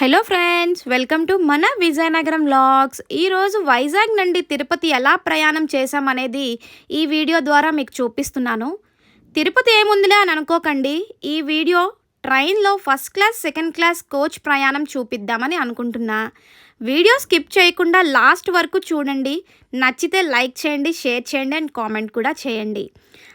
Hello friends welcome to మన Vizianagaram logs. ఈరోజు వైజాగ్ నుండి తిరుపతి ఎలా ప్రయాణం చేశామనేది ఈ వీడియో ద్వారా మీకు చూపిస్తున్నాను. తిరుపతి ఏముందిలే అని అనుకోకండి. ఈ వీడియో ట్రైన్లో first class second class coach ప్రయాణం చూపిద్దామని అనుకుంటున్నా. వీడియో స్కిప్ చేయకుండా లాస్ట్ వరకు చూడండి. నచ్చితే లైక్ చేయండి షేర్ చేయండి అండ్ కామెంట్ కూడా చేయండి.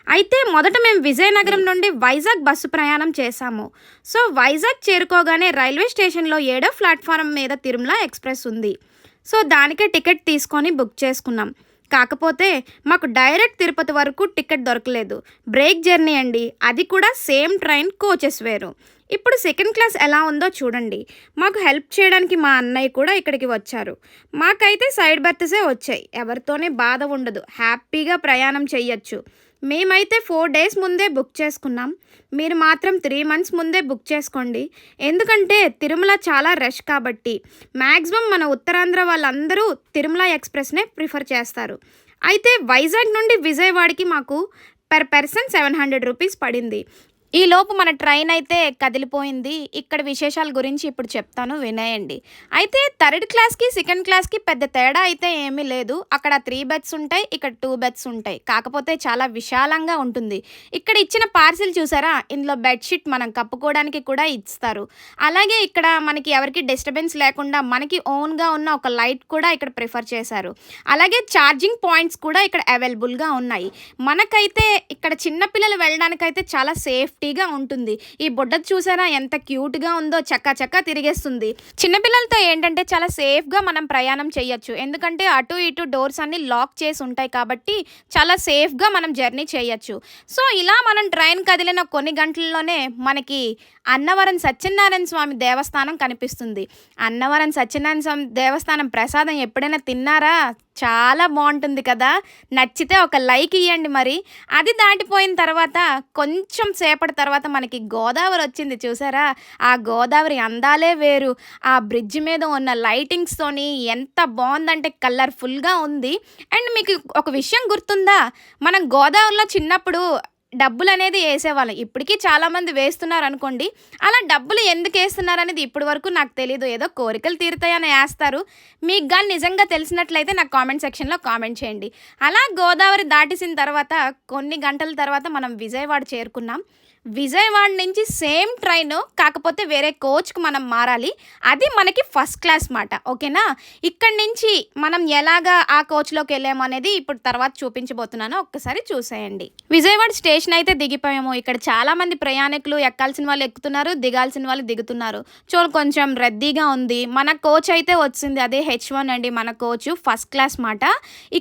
అయితే మొదట మేము విజయనగరం నుండి వైజాగ్ బస్సు ప్రయాణం చేశాము. సో వైజాగ్ చేరుకోగానే రైల్వే స్టేషన్లో ఏడో ప్లాట్ఫారం మీద తిరుమల ఎక్స్ప్రెస్ ఉంది. సో దానికే టికెట్ తీసుకొని బుక్ చేసుకున్నాం. కాకపోతే మాకు డైరెక్ట్ తిరుపతి వరకు టికెట్ దొరకలేదు. బ్రేక్ జర్నీ అండి. అది కూడా సేమ్ ట్రైన్ కోచెస్ వేరు. ఇప్పుడు సెకండ్ క్లాస్ ఎలా ఉందో చూడండి. మాకు హెల్ప్ చేయడానికి మా అన్నయ్య కూడా ఇక్కడికి వచ్చారు. మాకైతే సైడ్ బర్త్సే వచ్చాయి. ఎవరితోనే బాధ ఉండదు. హ్యాపీగా ప్రయాణం చెయ్యొచ్చు. మేమైతే ఫోర్ డేస్ ముందే బుక్ చేసుకున్నాం. మీరు మాత్రం త్రీ మంత్స్ ముందే బుక్ చేసుకోండి. ఎందుకంటే తిరుమల చాలా రష్ కాబట్టి మ్యాక్సిమం మన ఉత్తరాంధ్ర వాళ్ళందరూ తిరుమల ఎక్స్ప్రెస్నే ప్రిఫర్ చేస్తారు. అయితే వైజాగ్ నుండి విజయవాడకి మాకు per person seven hundred rupees పడింది. ఈ లోపు మన ట్రైన్ అయితే కదిలిపోయింది. ఇక్కడ విశేషాల గురించి ఇప్పుడు చెప్తాను వినేయండి అయితే థర్డ్ క్లాస్కి సెకండ్ క్లాస్కి పెద్ద తేడా అయితే ఏమీ లేదు. అక్కడ త్రీ బెడ్స్ ఉంటాయి ఇక్కడ టూ బెడ్స్ ఉంటాయి. కాకపోతే చాలా విశాలంగా ఉంటుంది. ఇక్కడ ఇచ్చిన పార్సిల్ చూసారా? ఇందులో బెడ్షీట్ మనం కప్పుకోవడానికి కూడా ఇస్తారు. అలాగే ఇక్కడ మనకి ఎవరికి డిస్టర్బెన్స్ లేకుండా మనకి ఓన్గా ఉన్న ఒక లైట్ కూడా ఇక్కడ ప్రిఫర్ చేశారు. అలాగే ఛార్జింగ్ పాయింట్స్ కూడా ఇక్కడ అవైలబుల్గా ఉన్నాయి. మనకైతే ఇక్కడ చిన్నపిల్లలు వెళ్ళడానికైతే చాలా సేఫ్ సేఫ్టీగా ఉంటుంది. ఈ బుడ్డ చూసారా ఎంత క్యూట్గా ఉందో చక్క చక్క తిరిగేస్తుంది. చిన్నపిల్లలతో ఏంటంటే చాలా సేఫ్గా మనం ప్రయాణం చేయొచ్చు. ఎందుకంటే అటు ఇటు డోర్స్ అన్ని లాక్ చేసి ఉంటాయి కాబట్టి చాలా సేఫ్గా మనం జర్నీ చేయొచ్చు. సో ఇలా మనం ట్రైన్ కదిలిన కొన్ని గంటల్లోనే మనకి అన్నవరం సత్యనారాయణ స్వామి దేవస్థానం కనిపిస్తుంది. అన్నవరం సత్యనారాయణ స్వామి దేవస్థానం ప్రసాదం ఎప్పుడైనా తిన్నారా? చాలా బాగుంటుంది కదా. నచ్చితే ఒక లైక్ ఇవ్వండి మరి. అది దాటిపోయిన తర్వాత కొంచెం సేపటి తర్వాత మనకి గోదావరి వచ్చింది చూసారా? ఆ గోదావరి అందాలే వేరు. ఆ బ్రిడ్జ్ మీద ఉన్న లైటింగ్స్తోని ఎంత బాగుందంటే కలర్ఫుల్గా ఉంది. అండ్ మీకు ఒక విషయం గుర్తుందా? మనం గోదావరిలో చిన్నప్పుడు డబ్బులు అనేది వేసేవాళ్ళం. ఇప్పటికీ చాలామంది వేస్తున్నారు అనుకోండి. అలా డబ్బులు ఎందుకు వేస్తున్నారు అనేది ఇప్పటి వరకు నాకు తెలియదు ఏదో కోరికలు తీరుతాయని వేస్తారు. మీకు కానీ నిజంగా తెలిసినట్లయితే నాకు కామెంట్ సెక్షన్లో కామెంట్ చేయండి. అలా గోదావరి దాటిసిన తర్వాత కొన్ని గంటల తర్వాత మనం విజయవాడ చేరుకున్నాం. విజయవాడ నుంచి సేమ్ ట్రైన్ కాకపోతే వేరే కోచ్కి మనం మారాలి. అది మనకి ఫస్ట్ క్లాస్ మాట ఓకేనా? ఇక్కడి నుంచి మనం ఎలాగా ఆ కోచ్లోకి వెళ్ళాము అనేది ఇప్పుడు తర్వాత చూపించబోతున్నాను. ఒక్కసారి చూసేయండి. విజయవాడ స్టేషన్ అయితే దిగిపోయాము. ఇక్కడ చాలామంది ప్రయాణికులు ఎక్కాల్సిన వాళ్ళు ఎక్కుతున్నారు దిగాల్సిన వాళ్ళు దిగుతున్నారు. చూడు కొంచెం రద్దీగా ఉంది. మన కోచ్ అయితే వచ్చింది. అదే హెచ్ వన్ అండి మన కోచ్ ఫస్ట్ క్లాస్ మాట.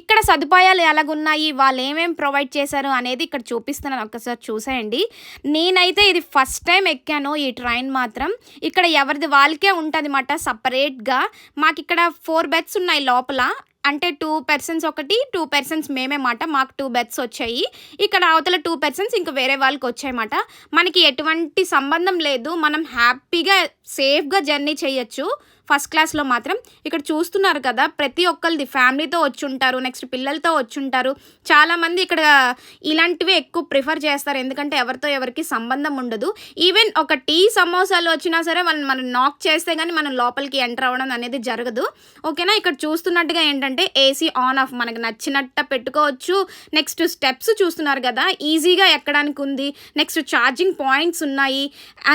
ఇక్కడ సదుపాయాలు ఎలాగున్నాయి? వాళ్ళు ఏమేమి ప్రొవైడ్ చేశారు అనేది ఇక్కడ చూపిస్తున్నాను. ఒక్కసారి చూసేయండి. నేనైతే ఇది ఫస్ట్ టైం ఎక్కాను ఈ ట్రైన్ మాత్రం. ఇక్కడ ఎవరిది వాళ్ళకే ఉంటుంది మాట సపరేట్గా. మాకు ఇక్కడ ఫోర్ బెడ్స్ ఉన్నాయి లోపల. అంటే టూ పర్సన్స్ ఒకటి టూ పర్సన్స్ మేమే మాట. మాకు టూ బెడ్స్ వచ్చాయి. ఇక్కడ అవతల టూ పర్సన్స్ ఇంకా వేరే వాళ్ళకి వచ్చాయన్నమాట మనకి ఎటువంటి సంబంధం లేదు. మనం హ్యాపీగా సేఫ్గా జర్నీ చేయొచ్చు. ఫస్ట్ క్లాస్లో మాత్రం ఇక్కడ చూస్తున్నారు కదా ప్రతి ఒక్కరిది ఫ్యామిలీతో వచ్చి ఉంటారు నెక్స్ట్ పిల్లలతో వచ్చి ఉంటారు చాలామంది ఇక్కడ ఇలాంటివి ఎక్కువ ప్రిఫర్ చేస్తారు. ఎందుకంటే ఎవరితో ఎవరికి సంబంధం ఉండదు. ఈవెన్ ఒక టీ సమోసాలు వచ్చినా సరే మనం మనం నాక్ చేస్తే కానీ మనం లోపలికి ఎంటర్ అవ్వడం అనేది జరగదు. ఓకేనా? ఇక్కడ చూస్తున్నట్టుగా ఏంటంటే ఏసీ ఆన్ ఆఫ్ మనకు నచ్చినట్ట పెట్టుకోవచ్చు. నెక్స్ట్ స్టెప్స్ చూస్తున్నారు కదా ఈజీగా ఎక్కడానికి ఉంది. నెక్స్ట్ ఛార్జింగ్ పాయింట్స్ ఉన్నాయి.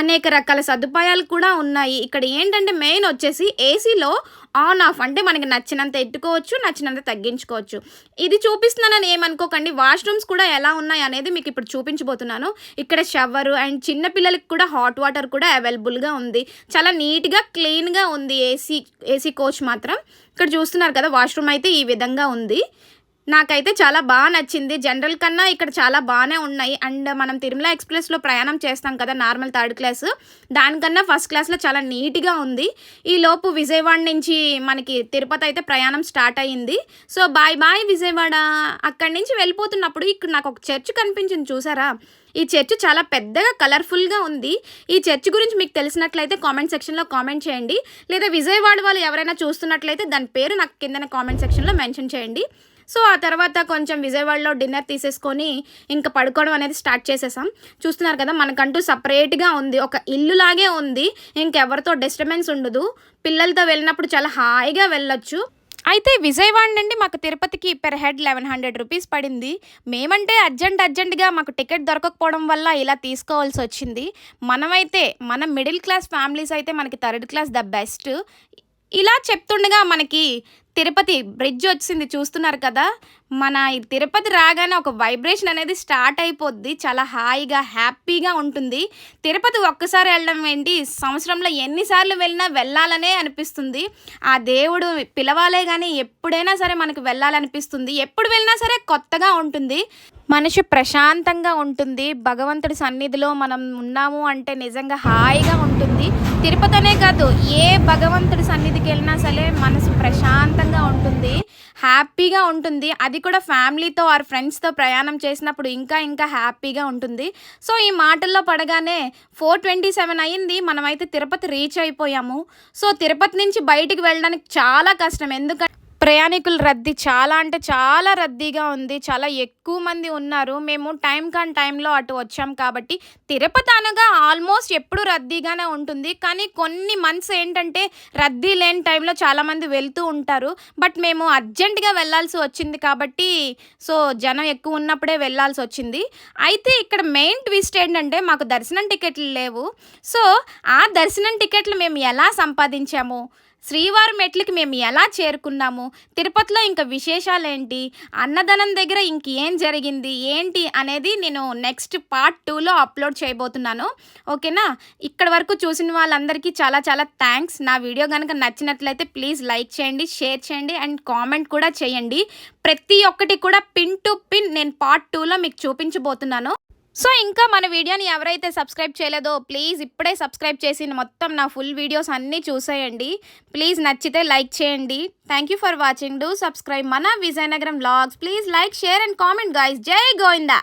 అనేక రకాల సదుపాయాలు కూడా ఉన్నాయి. ఇక్కడ ఏంటంటే మెయిన్ వచ్చేసి ఏసీలో ఆన్ ఆఫ్ అంటే మనకి నచ్చినంత ఎట్టుకోవచ్చు నచ్చినంత తగ్గించుకోవచ్చు. ఇది చూపిస్తున్నానని ఏమనుకోకండి. వాష్రూమ్స్ కూడా ఎలా ఉన్నాయి అనేది మీకు ఇప్పుడు చూపించబోతున్నాను. ఇక్కడ షవర్ అండ్ చిన్న పిల్లలకి కూడా హాట్ వాటర్ కూడా అవైలబుల్గా ఉంది. చాలా నీట్గా క్లీన్గా ఉంది ఏసీ ఏసీ కోచ్ మాత్రం. ఇక్కడ చూస్తున్నారు కదా వాష్రూమ్ అయితే ఈ విధంగా ఉంది. నాకైతే చాలా బాగా నచ్చింది. జనరల్ కన్నా ఇక్కడ చాలా బాగానే ఉన్నాయి. అండ్ మనం తిరుమల ఎక్స్ప్రెస్లో ప్రయాణం చేస్తాం కదా నార్మల్ థర్డ్ క్లాస్. దానికన్నా ఫస్ట్ క్లాస్లో చాలా నీట్గా ఉంది. ఈ లోపు విజయవాడ నుంచి మనకి తిరుపతి అయితే ప్రయాణం స్టార్ట్ అయ్యింది. So bye bye Vijayawada. అక్కడి నుంచి వెళ్ళిపోతున్నప్పుడు ఇక్కడ నాకు ఒక చర్చ్ కనిపించింది చూసారా? ఈ చర్చ్ చాలా పెద్దగా కలర్ఫుల్గా ఉంది. ఈ చర్చ్ గురించి మీకు తెలిసినట్లయితే కామెంట్ సెక్షన్లో కామెంట్ చేయండి. లేదా విజయవాడ వాళ్ళు ఎవరైనా చూస్తున్నట్లయితే దాని పేరు నాకు కిందన కామెంట్ సెక్షన్లో మెన్షన్ చేయండి. సో ఆ తర్వాత కొంచెం విజయవాడలో డిన్నర్ తీసేసుకొని ఇంకా పడుకోవడం అనేది స్టార్ట్ చేసేసాం. చూస్తున్నారు కదా మనకంటూ సపరేట్గా ఉంది. ఒక ఇల్లు లాగే ఉంది. ఇంకెవరితో డిస్టర్బెన్స్ ఉండదు. పిల్లలతో వెళ్ళినప్పుడు చాలా హాయిగా వెళ్ళొచ్చు. అయితే విజయవాడ నుండి మాకు తిరుపతికి per head eleven hundred rupees పడింది. మేమంటే అర్జెంట్ అర్జెంటుగా మాకు టికెట్ దొరకకపోవడం వల్ల ఇలా తీసుకోవాల్సి వచ్చింది. మనమైతే మన మిడిల్ క్లాస్ ఫ్యామిలీస్ అయితే మనకి థర్డ్ క్లాస్ ద బెస్ట్ ఇలా చెప్తుండగా మనకి తిరుపతి బ్రిడ్జ్ వచ్చింది చూస్తున్నారు కదా? మన ఈ తిరుపతి రాగానే ఒక వైబ్రేషన్ అనేది స్టార్ట్ అయిపోద్ది. చాలా హాయిగా హ్యాపీగా ఉంటుంది. తిరుపతి ఒక్కసారి వెళ్ళడం ఏంటి? సంవత్సరంలో ఎన్నిసార్లు వెళ్ళినా వెళ్ళాలనే అనిపిస్తుంది. ఆ దేవుడు పిలవాలే కానీ ఎప్పుడైనా సరే మనకు వెళ్ళాలనిపిస్తుంది. ఎప్పుడు వెళ్ళినా సరే కొత్తగా ఉంటుంది. మనిషి ప్రశాంతంగా ఉంటుంది. భగవంతుడి సన్నిధిలో మనం ఉన్నాము అంటే నిజంగా హాయిగా ఉంటుంది. తిరుపతనే కాదు ఏ భగవంతుడి సన్నిధికి వెళ్ళినా సరే మనసు ప్రశాంతంగా ఉంటుంది. హ్యాపీగా ఉంటుంది. అది కూడా ఫ్యామిలీతో ఆర్ ఫ్రెండ్స్తో ప్రయాణం చేసినప్పుడు ఇంకా ఇంకా హ్యాపీగా ఉంటుంది. సో ఈ మాటల్లో పడగానే ఫోర్ ట్వంటీ సెవెన్ అయ్యింది మనమైతే తిరుపతి రీచ్ అయిపోయాము. సో తిరుపతి నుంచి బయటికి వెళ్ళడానికి చాలా కష్టం. ఎందుకంటే ప్రయాణికుల రద్దీ చాలా అంటే చాలా రద్దీగా ఉంది. చాలా ఎక్కువ మంది ఉన్నారు. మేము టైం కాని టైంలో అటు వచ్చాం కాబట్టి తిరుపతి అనగా ఆల్మోస్ట్ ఎప్పుడు రద్దీగానే ఉంటుంది. కానీ కొన్ని మంత్స్ ఏంటంటే రద్దీ లేని టైంలో చాలామంది వెళ్తూ ఉంటారు. బట్ మేము అర్జెంటుగా వెళ్ళాల్సి వచ్చింది కాబట్టి సో జనం ఎక్కువ ఉన్నప్పుడే వెళ్ళాల్సి వచ్చింది. అయితే ఇక్కడ మెయిన్ ట్విస్ట్ ఏంటంటే మాకు దర్శనం టికెట్లు లేవు. సో ఆ దర్శనం టికెట్లు మేము ఎలా సంపాదించాము? శ్రీవారి మెట్లకి మేము ఎలా చేరుకున్నాము? తిరుపతిలో ఇంకా విశేషాలు ఏంటి అన్నదానం దగ్గర ఇంకేం జరిగింది? ఏంటి? అనేది నేను నెక్స్ట్ పార్ట్ టూలో అప్లోడ్ చేయబోతున్నాను. ఓకేనా? ఇక్కడ వరకు చూసిన వాళ్ళందరికీ చాలా చాలా థ్యాంక్స్. నా వీడియో కనుక నచ్చినట్లయితే ప్లీజ్ లైక్ చేయండి షేర్ చేయండి అండ్ కామెంట్ కూడా చేయండి. ప్రతి ఒక్కటి కూడా పిన్ టు పిన్ నేను పార్ట్ టూలో మీకు చూపించబోతున్నాను. సో ఇంకా మన వీడియోని ఎవరైతే సబ్స్క్రైబ్ చేయలేదో ప్లీజ్ ఇప్పుడే సబ్స్క్రైబ్ చేసి మొత్తం నా ఫుల్ వీడియోస్ అన్నీ చూసేయండి. ప్లీజ్ నచ్చితే లైక్ చేయండి. Thank you for watching do subscribe మన Vizianagaram vlogs please like share and comment guys జై గోవిందా.